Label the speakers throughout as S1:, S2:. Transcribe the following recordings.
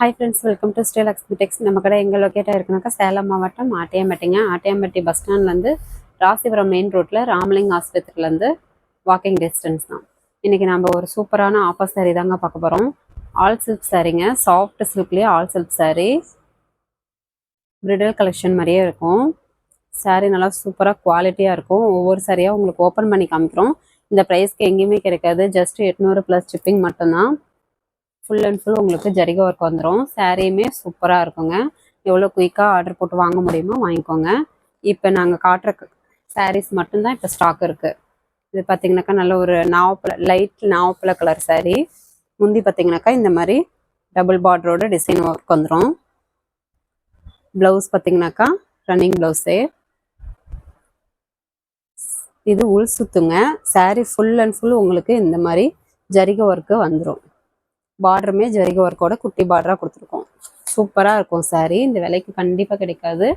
S1: Hi friends welcome to ஸ்டேல் எக்ஸ்பிடெக்ஸ் நம்ம கடை எங்கே லொக்கேட்டாக இருக்குனாக்கா சேலம் மாவட்டம் ஆட்டியம்பட்டிங்க. ஆட்டியம்பட்டி பஸ் ஸ்டாண்ட்லேருந்து ராசிபுரம் மெயின் ரோட்டில் ராமலிங் ஆஸ்பத்திரிலேருந்து வாக்கிங் டிஸ்டன்ஸ் தான். இன்றைக்கி நம்ம ஒரு சூப்பரான ஆஃபர் சாரீ தாங்க பார்க்க போகிறோம் ஆல் சில்க் சாரீங்க soft சில்க்லேயே all silk sari bridal collection மாதிரியே இருக்கும். சாரீ நல்லா சூப்பராக குவாலிட்டியாக இருக்கும். ஒவ்வொரு சாரியாக உங்களுக்கு ஓப்பன் பண்ணி காமிக்கிறோம். இந்த ப்ரைஸ்க்கு எங்கேயுமே கிடைக்காது. ஜஸ்ட் எட்நூறு ப்ளஸ் ஷிப்பிங் மட்டும்தான். ஃபுல் அண்ட் ஃபுல் உங்களுக்கு ஜரிக ஒர்க் வந்துடும் சாரியுமே சூப்பராக இருக்குங்க. எவ்வளோ குயிக்காக ஆர்டர் போட்டு வாங்க முடியுமோ வாங்கிக்கோங்க. இப்போ நாங்கள் காட்டுற சாரீஸ் மட்டும்தான் இப்போ ஸ்டாக் இருக்குது இது பார்த்தீங்கன்னாக்கா நல்ல ஒரு நாவப்பழ லைட் நாவப்பழ கலர் சாரீ முந்தி பார்த்தீங்கன்னாக்கா இந்த மாதிரி டபுள் பார்டரோட டிசைன் ஒர்க் வந்துடும் ப்ளவுஸ் பார்த்தீங்கன்னாக்கா ரன்னிங் ப்ளவுஸே இது உள் சுத்துங்க. சாரீ ஃபுல் அண்ட் ஃபுல் உங்களுக்கு இந்த மாதிரி ஜரிக ஒர்க்கு வந்துடும் பார்டருமே ஜரிக ஒர்க்கோட குட்டி பார்டராக கொடுத்துருக்கோம். சூப்பராக இருக்கும் சாரீ இந்த விலைக்கு கண்டிப்பாக கிடைக்காது.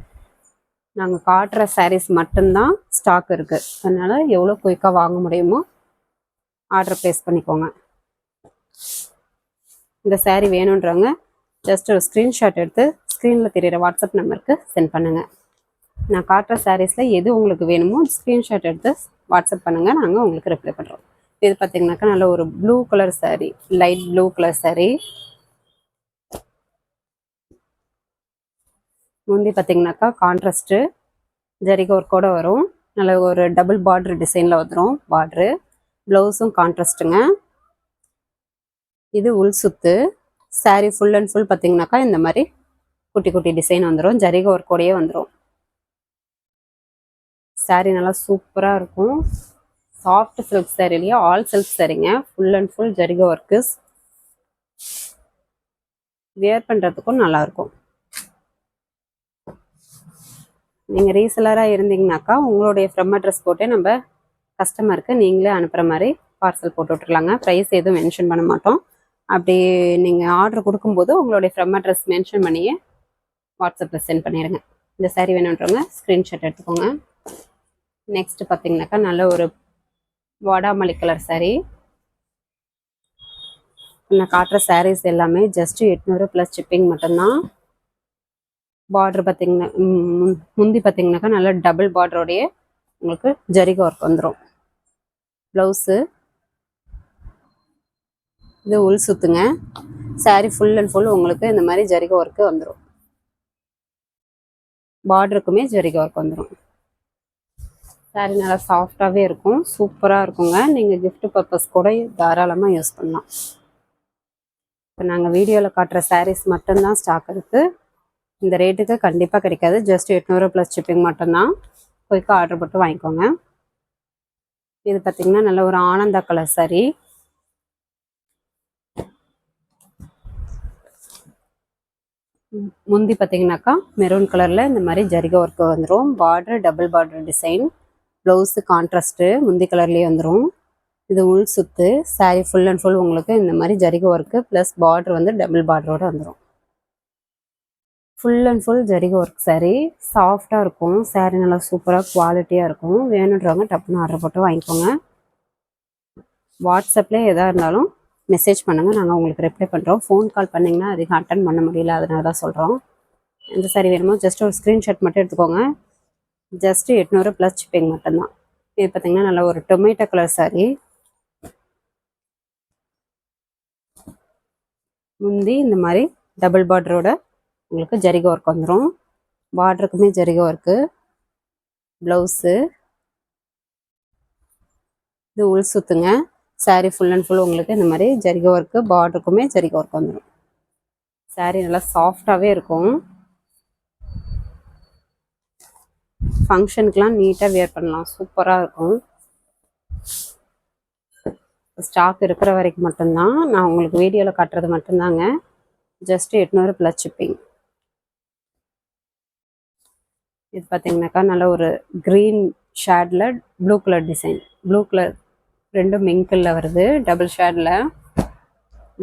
S1: நாங்கள் காட்டுற சாரீஸ் மட்டும்தான் ஸ்டாக் இருக்குது அதனால் எவ்வளோ குயிக்காக வாங்க முடியுமோ ஆர்டர் ப்ளேஸ் பண்ணிக்கோங்க. இந்த சாரீ வேணுன்றவங்க ஜஸ்ட் ஒரு ஸ்க்ரீன்ஷாட் எடுத்து ஸ்க்ரீனில் தெரியிற வாட்ஸ்அப் நம்பருக்கு சென்ட் பண்ணுங்கள் நான் காட்டுற சாரீஸில் எது உங்களுக்கு வேணுமோ ஸ்க்ரீன்ஷாட் எடுத்து வாட்ஸ்அப் பண்ணுங்கள் நாங்கள் உங்களுக்கு ரிப்ளை பண்ணுறோம் இது பார்த்தீங்கன்னாக்கா நல்ல ஒரு blue colour sari light blue colour sari முந்தி பார்த்தீங்கன்னாக்கா கான்ட்ராஸ்ட்டு ஜரிக ஒர்க்கோட வரும். நல்ல ஒரு டபுள் பார்ட்ரு டிசைனில் வந்துடும் பார்ட்ரு ப்ளவுஸும் கான்ட்ராஸ்ட்டுங்க இது உள் சுத்து. சாரீ ஃபுல் அண்ட் ஃபுல் பார்த்தீங்கன்னாக்கா இந்த மாதிரி குட்டி குட்டி டிசைன் வந்துடும் ஜரிக ஒர்க்கோடையே வந்துடும் சாரீ நல்லா சூப்பராக இருக்கும். சாஃப்ட் சில்க் சாரிலேயே ஆல் சில்க் சாரிங்க ஃபுல் அண்ட் ஃபுல் ஜரிக ஒர்க்குஸ் வியர் பண்ணுறதுக்கும் நல்லாயிருக்கும் நீங்கள் ரீசெலராக இருந்தீங்கனாக்கா உங்களுடைய ஃப்ரம் அட்ரஸ் போட்டே நம்ம கஸ்டமருக்கு நீங்களே அனுப்புகிற மாதிரி பார்சல் போட்டு விட்ருலாங்க ப்ரைஸ் எதுவும் மென்ஷன் பண்ண மாட்டோம். அப்படி நீங்கள் ஆர்டர் கொடுக்கும்போது உங்களுடைய ஃப்ரம் அட்ரஸ் மென்ஷன் பண்ணியே வாட்ஸ்அப்பில் சென்ட் பண்ணிடுங்க இந்த சாரீ வேணுன்றவங்க ஸ்க்ரீன்ஷாட் எடுத்துக்கோங்க. நெக்ஸ்ட் பார்த்தீங்கன்னாக்கா நல்ல ஒரு வாடாமல்லி கலர் சாரீ நான் காட்டுற சாரீஸ் எல்லாமே ஜஸ்ட் எட்நூறு ப்ளஸ் ஷிப்பிங் மட்டும்தான். பார்டர் பார்த்தீங்கன்னா முந்தி பார்த்தீங்கன்னாக்கா நல்லா டபுள் பார்டரோடைய உங்களுக்கு ஜரிக ஒர்க் வந்துடும் ப்ளவுஸு இது உள் சுத்துங்க சாரீ ஃபுல் அண்ட் ஃபுல் உங்களுக்கு இந்த மாதிரி ஜரிக ஒர்க்கு வந்துடும் பார்டருக்குமே ஜரிக ஒர்க் வந்துடும் சாரி நல்லா சாஃப்டாகவே இருக்கும். சூப்பராக இருக்குங்க. நீங்கள் கிஃப்ட் பர்பஸ் கூட தாராளமாக யூஸ் பண்ணலாம். இப்போ நாங்கள் வீடியோவில் காட்டுற சாரீஸ் மட்டும்தான் ஸ்டாக் இருக்குது இந்த ரேட்டுக்கு கண்டிப்பாக கிடைக்காது. ஜஸ்ட் எட்நூறு ப்ளஸ் ஷிப்பிங் மட்டும்தான். குயிக்காக ஆர்டர் போட்டு வாங்கிக்கோங்க. இது பார்த்திங்கன்னா நல்ல ஒரு ஆனந்தா கலர் சாரி முந்தி பார்த்தீங்கன்னாக்கா மெரூன் கலரில் இந்த மாதிரி ஜரிக ஒர்க்கு வந்துடும் border double border design blouse contrast முந்தி கலர்லேயே வந்துடும் இது உள் சுத்து சாரீ ஃபுல் அண்ட் ஃபுல் உங்களுக்கு இந்த மாதிரி ஜரிக ஒர்க்கு ப்ளஸ் பார்டர் வந்து டபுள் பார்டரோடு வந்துடும் ஃபுல் அண்ட் ஃபுல் ஜரிக ஒர்க் சாரீ சாஃப்டாக இருக்கும். சாரீ நல்லா சூப்பராக குவாலிட்டியாக இருக்கும். வேணுன்றவங்க டப்புன்னு ஆர்டர் போட்டு வாங்கிக்கோங்க. வாட்ஸ்அப்பில் எதாக இருந்தாலும் மெசேஜ் பண்ணுங்கள் நாங்கள் உங்களுக்கு ரிப்ளை பண்ணுறோம் ஃபோன் கால் பண்ணிங்கன்னா அதிகம் அட்டன் பண்ண முடியல. அதனால தான் சொல்கிறோம் எந்த சாரி வேணுமோ ஜஸ்ட் ஒரு ஸ்க்ரீன்ஷாட் மட்டும் எடுத்துக்கோங்க. ஜஸ்ட்டு எட்நூறு ப்ளஸ் ஷிப்பிங் மட்டும்தான். இது பார்த்தீங்கன்னா நல்ல ஒரு டொமேட்டோ கலர் சாரி முந்தி இந்த மாதிரி டபுள் பார்டரோட உங்களுக்கு ஜரிக ஒர்க் வந்துடும் பார்டருக்குமே ஜரிக ஒர்க்கு ப்ளவுஸு இது உள் சுத்துங்க சாரீ ஃபுல் அண்ட் ஃபுல் உங்களுக்கு இந்த மாதிரி ஜரிக ஒர்க்கு பார்டருக்குமே ஜரிக ஒர்க் வந்துடும் சாரீ நல்லா சாஃப்டாகவே இருக்கும். ஃபங்க்ஷனுக்கெலாம் நீட்டாக வியர் பண்ணலாம். சூப்பராக இருக்கும். ஸ்டாக் இருக்கிற வரைக்கும் மட்டும்தான். நான் உங்களுக்கு வீடியோவில் காட்டுறது மட்டும்தாங்க. ஜஸ்ட் எட்நூறு ப்ளஸ் ஷிப்பிங் இது பார்த்தீங்கன்னாக்கா நல்ல ஒரு க்ரீன் ஷேடில் blue colour design blue colour ரெண்டும் மிங்கிளில் வருது. டபுள் ஷேடில்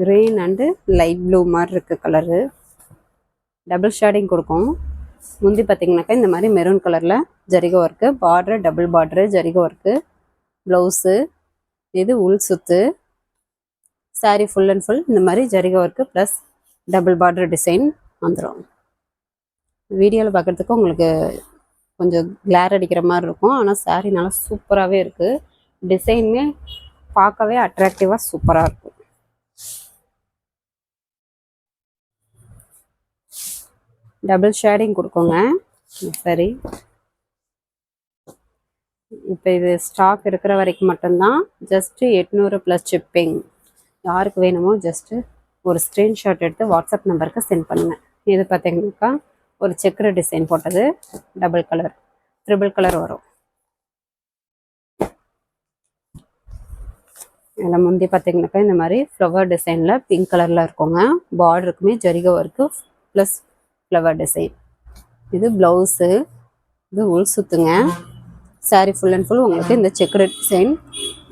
S1: க்ரீன் அண்டு லைட் ப்ளூ மாதிரி இருக்குது கலரு டபுள் ஷேடிங் கொடுக்கும். முந்தி பார்த்தீங்கன்னாக்கா இந்த மாதிரி மெரூன் கலரில் ஜரிகை ஒர்க்கு பார்டர் டபுள் பார்டரு ஜரிகை ஒர்க்கு ப்ளவுஸு இது உள் சுத்து சாரீ ஃபுல் அண்ட் ஃபுல் இந்த மாதிரி ஜரிகை work plus double border design வந்துடும் வீடியோவில் பார்க்குறதுக்கு உங்களுக்கு கொஞ்சம் கிளேர் அடிக்கிற மாதிரி இருக்கும். ஆனால் சாரீ நல்லா சூப்பராகவே இருக்குது டிசைனுமே பார்க்கவே அட்ராக்டிவாக சூப்பராக இருக்கும். டபுள் ஷேடிங் கொடுக்கோங்க. சரி. இப்போ இது ஸ்டாக் இருக்கிற வரைக்கும் மட்டும்தான். ஜஸ்ட்டு எட்நூறு ப்ளஸ் ஷிப்பிங் யாருக்கு வேணுமோ ஜஸ்ட்டு ஒரு ஸ்க்ரீன்ஷாட் எடுத்து வாட்ஸ்அப் நம்பருக்கு சென்ட் பண்ணுங்கள் இது பார்த்தீங்கன்னாக்கா ஒரு செக்கரை டிசைன் போட்டது. டபுள் கலர் ட்ரிபிள் கலர் வரும். இதில் முந்தி பார்த்தீங்கன்னாக்கா இந்த மாதிரி ஃப்ளவர் டிசைனில் பிங்க் கலரில் இருக்குங்க. பார்டருக்குமே ஜரிகை ஒர்க்கு ப்ளஸ் ஃப்ளவர் டிசைன் இது ப்ளவுஸு இது உள் சுத்துங்க saree ஃபுல் அண்ட் ஃபுல் உங்களுக்கு இந்த செக்குடு டிசைன்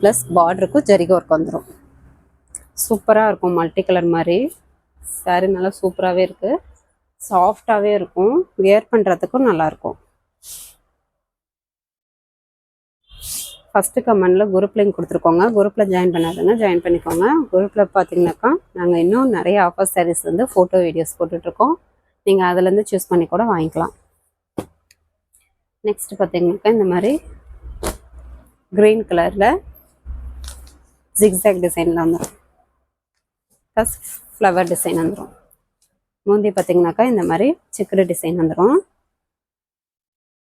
S1: ப்ளஸ் பார்டருக்கும் ஜரிக ஒர்க் வந்துடும் சூப்பராக இருக்கும் மல்டி கலர் மாதிரி. Saree நல்லா சூப்பராகவே இருக்குது சாஃப்டாகவே இருக்கும். வியர் பண்ணுறதுக்கும் நல்லாயிருக்கும் ஃபஸ்ட்டு கமெண்டில் குரூப் லிங்க் கொடுத்துருக்கோங்க. குரூப்பில் ஜாயின் பண்ணாதுங்க. ஜாயின் பண்ணிக்கோங்க. குரூப்பில் பார்த்தீங்கன்னாக்கா நாங்கள் இன்னும் நிறைய ஆஃபர் சாரீஸ் வந்து ஃபோட்டோ வீடியோஸ் போட்டுட்ருக்கோம் நீங்கள் அதுலேருந்து சூஸ் பண்ணி கூட வாங்கிக்கலாம். நெக்ஸ்ட் பார்த்தீங்கன்னாக்கா இந்த மாதிரி க்ரீன் கலரில் ஜிக்ஸாக் டிசைனில் வந்துடும் ப்ளஸ் ஃப்ளவர் டிசைன் வந்துடும் முந்தி பார்த்தீங்கன்னாக்கா இந்த மாதிரி சிக்கரு டிசைன் வந்துடும்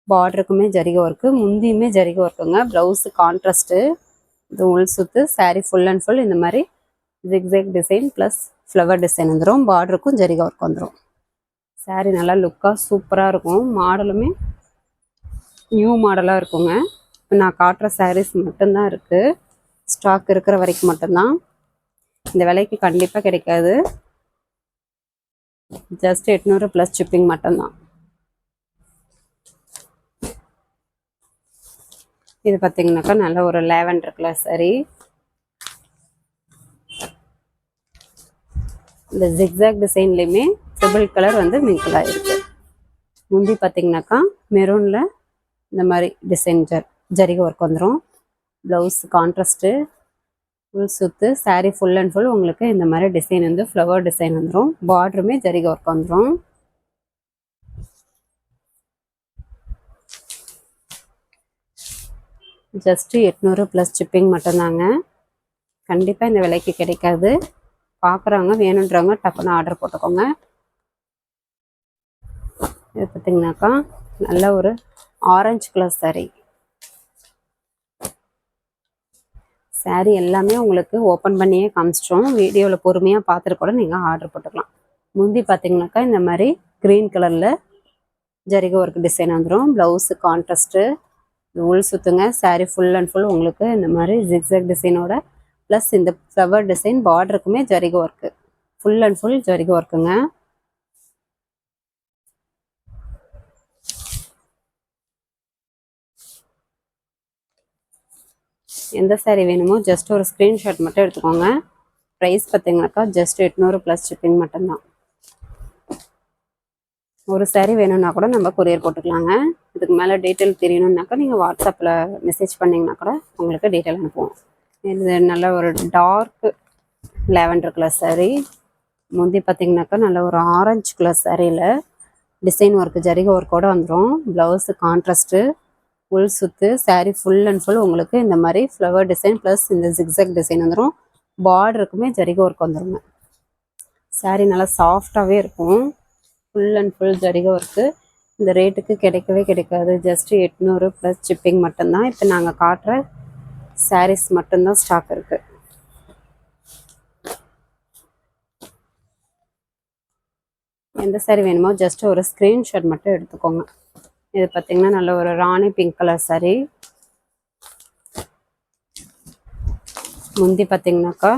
S1: பார்டருக்குமே ஜரிகை ஒர்க்கு முந்தியுமே ஜரிகை ஒர்க்குங்க ப்ளவுஸு கான்ட்ராஸ்ட்டு இது உள் சுற்று சாரீ ஃபுல் அண்ட் ஃபுல் இந்த மாதிரி zigzag design plus flower design வந்துடும் பார்டருக்கும் ஜரிகை ஒர்க் வந்துடும் சாரீ நல்லா லுக்காக சூப்பராக இருக்கும். மாடலுமே நியூ மாடலாக இருக்குங்க. இப்போ நான் காட்டுற சாரீஸ் மட்டும்தான் இருக்குது ஸ்டாக் இருக்கிற வரைக்கும் மட்டும்தான். இந்த விலைக்கு கண்டிப்பாக கிடைக்காது. ஜஸ்ட் எட்நூறு ப்ளஸ் ஷிப்பிங் மட்டும்தான். இது பார்த்தீங்கன்னாக்கா நல்ல ஒரு லேவண்டர் கலர் சாரீ இந்த ஜிக்ஸாக் டிசைன்லேயுமே டபுள் கலர் வந்து மிங்கிள் ஆகிருக்கு முந்தி பார்த்தீங்கன்னாக்கா மெரூனில் இந்த மாதிரி டிசைன் ஜர் ஜரிகை ஒர்க் வந்துடும் ப்ளவுஸ் கான்ட்ராஸ்ட்டு ஃபுல் சுத்து சாரீ ஃபுல் அண்ட் ஃபுல் உங்களுக்கு இந்த மாதிரி டிசைன் வந்து ஃப்ளவர் டிசைன் வந்துடும் பார்டருமே ஜரிகை ஒர்க் வந்துடும் ஜஸ்ட்டு எட்நூறு ப்ளஸ் ஷிப்பிங் மட்டும்தாங்க. கண்டிப்பாக இந்த விலைக்கு கிடைக்காது. பார்க்குறவங்க வேணுன்றவங்க டக்குன்னு ஆர்டர் போட்டுக்கோங்க. இது பார்த்திங்கனாக்கா நல்ல ஒரு ஆரஞ்சு கலர் saree. Saree எல்லாமே உங்களுக்கு ஓப்பன் பண்ணியே காமிச்சிட்டோம். வீடியோவில் பொறுமையாக பார்த்துட்டு கூட நீங்கள் ஆர்டர் போட்டுக்கலாம். முந்தி பார்த்தீங்கன்னாக்கா இந்த மாதிரி க்ரீன் கலரில் ஜரிகை ஒர்க் டிசைன் வந்துடும் ப்ளவுஸு கான்ட்ராஸ்ட்டு உள் சுற்றுங்க saree ஃபுல் அண்ட் ஃபுல் உங்களுக்கு இந்த மாதிரி ஜிக்ஸாக் டிசைனோட ப்ளஸ் இந்த ஃப்ளவர் டிசைன் பார்டருக்குமே ஜரிக ஒர்க்கு ஃபுல் அண்ட் ஃபுல் ஜரிகை ஒர்க்குங்க எந்த சாரீ வேணுமோ ஜஸ்ட் ஒரு ஸ்க்ரீன்ஷாட் மட்டும் எடுத்துக்கோங்க. ப்ரைஸ் பார்த்தீங்கன்னாக்கா ஜஸ்ட் எட்நூறு ப்ளஸ் ஷிப்பிங் மட்டும்தான். ஒரு சாரீ வேணும்னா கூட நம்ம கொரியர் போட்டுக்கலாங்க. இதுக்கு மேலே டீட்டெயில் தெரியணும்னாக்கா நீங்கள் வாட்ஸ்அப்பில் மெசேஜ் பண்ணிங்கன்னா கூட உங்களுக்கு டீட்டெயில் அனுப்புவோம். இது நல்ல ஒரு டார்க் லேவண்டர் கலர் சாரீ முந்தி பார்த்தீங்கன்னாக்கா நல்ல ஒரு ஆரஞ்சு கலர் சாரியில் டிசைன் ஒர்க்கு ஜரிகை ஒர்க்கோடு வந்துடும் ப்ளவுஸு கான்ட்ராஸ்ட்டு உள் சுத்து saree ஃபுல் அண்ட் ஃபுல் உங்களுக்கு இந்த மாதிரி ஃப்ளவர் டிசைன் ப்ளஸ் இந்த ஜிக்ஸாக் டிசைன் வந்துடும் பார்டருக்குமே ஜரிகை ஒர்க் வந்துடுங்க saree நல்லா சாஃப்டாகவே இருக்கும். ஃபுல் அண்ட் ஃபுல் ஜரிகை ஒர்க்கு இந்த ரேட்டுக்கு கிடைக்கவே கிடைக்காது. ஜஸ்ட் எட்நூறு ப்ளஸ் ஷிப்பிங் மட்டும்தான். இப்போ நாங்கள் காட்டுற சாரீஸ் மட்டும்தான் ஸ்டாக் இருக்குது எந்த saree வேணுமோ ஜஸ்ட் ஒரு ஸ்க்ரீன்ஷாட் மட்டும் எடுத்துக்கோங்க. இது பார்த்தீங்கன்னா நல்ல ஒரு ராணி பிங்க் கலர் சாரீ முந்தி பார்த்தீங்கன்னாக்கா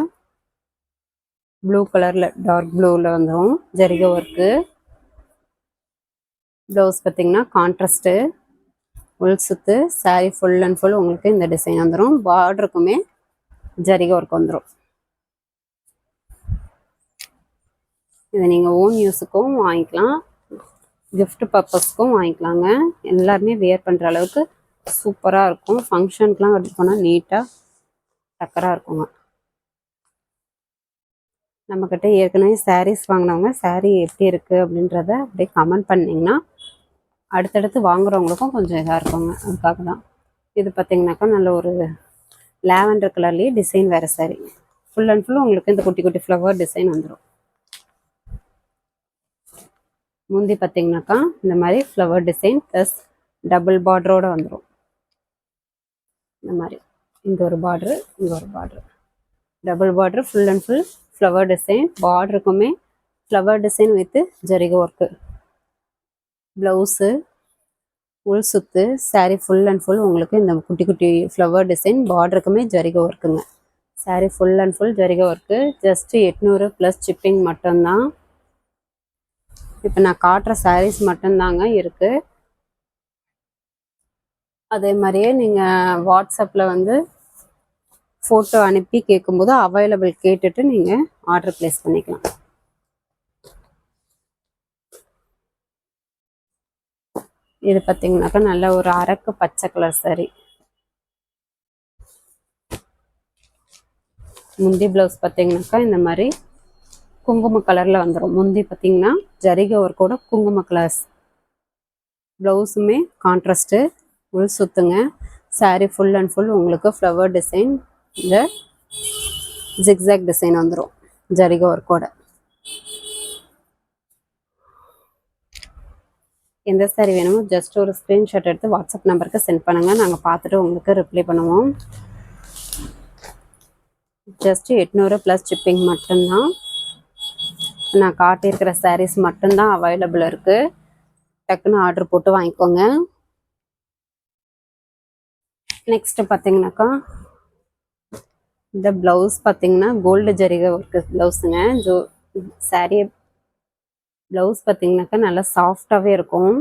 S1: ப்ளூ கலரில் டார்க் ப்ளூவில் வந்துடும் ஜரிக ஒர்க்கு ப்ளவுஸ் பார்த்தீங்கன்னா கான்ட்ராஸ்ட்டு உள் சுத்து saree ஃபுல் அண்ட் ஃபுல் உங்களுக்கு இந்த டிசைன் வந்துடும் பார்டருக்குமே ஜரிக ஒர்க் வந்துடும் இதை நீங்கள் ஓன் யூஸுக்கும் வாங்கிக்கலாம். கிஃப்ட் பர்பஸ்க்கும் வாங்கிக்கலாங்க. எல்லாருமே வியர் பண்ணுற அளவுக்கு சூப்பராக இருக்கும். ஃபங்க்ஷனுக்குலாம் கட்டி போனால் நீட்டாக டக்கராக இருக்குங்க. நம்மக்கிட்ட ஏற்கனவே சாரீஸ் வாங்கினவங்க சாரீ எப்படி இருக்குது அப்படின்றத அப்படியே கமெண்ட் பண்ணிங்கன்னா அடுத்தடுத்து வாங்குறவங்களுக்கும் கொஞ்சம் இதாக இருக்குங்க. அதுக்காக தான். இது பார்த்திங்கனாக்கா நல்ல ஒரு லேவண்டர் கலர்லேயே டிசைன் வேறு சாரி ஃபுல் அண்ட் ஃபுல் உங்களுக்கு இந்த குட்டி குட்டி ஃப்ளவர் டிசைன் வந்துடும் முந்தி பார்த்தீங்கன்னாக்கா இந்த மாதிரி ஃப்ளவர் டிசைன் ப்ளஸ் டபுள் பார்டரோடு வந்துடும் இந்த மாதிரி. இங்கே ஒரு பார்ட்ரு இங்கே ஒரு border double border full and full flower design பார்டருக்குமே flower design with ஜரிக ஒர்க்கு ப்ளவுஸு உள் சுத்து சாரீ ஃபுல் அண்ட் ஃபுல் உங்களுக்கு இந்த குட்டி குட்டி ஃப்ளவர் டிசைன் பார்டருக்குமே ஜரிக ஒர்க்குங்க சாரீ ஃபுல் அண்ட் ஃபுல் ஜரிக ஒர்க்கு ஜஸ்ட்டு எட்நூறு ப்ளஸ் சிப்பிங் மட்டும்தான். இப்போ நான் காட்டுற சாரீஸ் மட்டும்தாங்க இருக்குது அதே மாதிரியே நீங்கள் வாட்ஸ்அப்பில் வந்து ஃபோட்டோ அனுப்பி கேட்கும்போது அவைலபிள் கேட்டுட்டு நீங்கள் ஆர்டர் ப்ளேஸ் பண்ணிக்கலாம். இது பார்த்தீங்கன்னாக்கா நல்ல ஒரு அரக்கு பச்சை கலர் saree. முந்தி ப்ளவுஸ் பார்த்தீங்கன்னாக்கா இந்த மாதிரி குங்கும கலரில் வந்துடும் முந்தி பார்த்தீங்கன்னா ஜரிகை ஒர்க்கோட குங்கும கலர்ஸ். ப்ளவுஸுமே கான்ட்ராஸ்ட்டு உள் சுத்துங்க. saree ஃபுல் அண்ட் ஃபுல் உங்களுக்கு ஃப்ளவர் டிசைன் இந்த ஜிக்ஸாக் டிசைன் வந்துடும் ஜரிகை ஒர்க்கோட. எந்த சாரி வேணுமோ ஜஸ்ட் ஒரு ஸ்க்ரீன்ஷாட் எடுத்து வாட்ஸ்அப் நம்பருக்கு சென்ட் பண்ணுங்கள் நாங்கள் பார்த்துட்டு உங்களுக்கு ரிப்ளை பண்ணுவோம். ஜஸ்ட் எட்நூறு ப்ளஸ் ஷிப்பிங் மட்டும்தான். நான் காட்டியிருக்கிற சாரீஸ் மட்டும்தான் அவைலபிள் இருக்குது டக்குன்னு ஆர்டர் போட்டு வாங்கிக்கோங்க. நெக்ஸ்ட்டு பார்த்தீங்கன்னாக்கா இந்த ப்ளவுஸ் பார்த்தீங்கன்னா கோல்டு ஜரிகை ஒர்க்கு ப்ளவுஸுங்க ஜோ saree ப்ளவுஸ் பார்த்தீங்கன்னாக்கா நல்லா சாஃப்டாகவே இருக்கும்.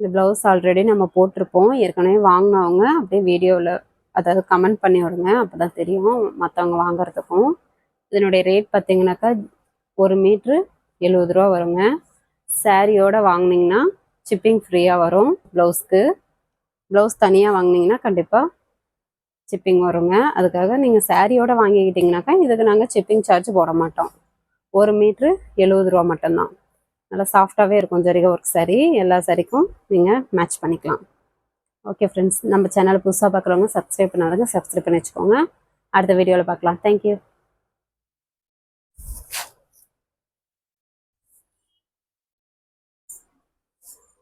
S1: இந்த ப்ளவுஸ் ஆல்ரெடி நம்ம போட்டிருப்போம். ஏற்கனவே வாங்கினவங்க அப்படியே வீடியோவில் அதாவது கமெண்ட் பண்ணி விடுங்க. அப்போ தான் தெரியும் மற்றவங்க வாங்குறதுக்கும். இதனுடைய ரேட் பார்த்தீங்கன்னாக்கா ஒரு மீட்ரு எழுபது ரூபா வருங்க. சாரியோட வாங்கினீங்கன்னா சிப்பிங் ஃப்ரீயாக வரும் ப்ளவுஸ்க்கு ப்ளவுஸ் தனியாக வாங்கினீங்கன்னா கண்டிப்பாக ஷிப்பிங் வருங்க. அதுக்காக நீங்கள் சாரியோட வாங்கிக்கிட்டிங்கனாக்கா இதுக்கு நாங்கள் சிப்பிங் சார்ஜ் போட மாட்டோம். ஒரு மீட்ரு எழுபது ரூபா மட்டும்தான். நல்லா சாஃப்டாகவே இருக்கும் ஜரிகை ஒர்க் சரி எல்லா சாரிக்கும் நீங்கள் மேட்ச் பண்ணிக்கலாம். ஓகே ஃப்ரெண்ட்ஸ் நம்ம சேனல் புதுசாக பார்க்குறவங்க சப்ஸ்கிரைப் பண்ணாதவங்க சப்ஸ்கிரைப் பண்ணி வச்சுக்கோங்க. அடுத்த வீடியோவில் பார்க்கலாம். தேங்க்யூ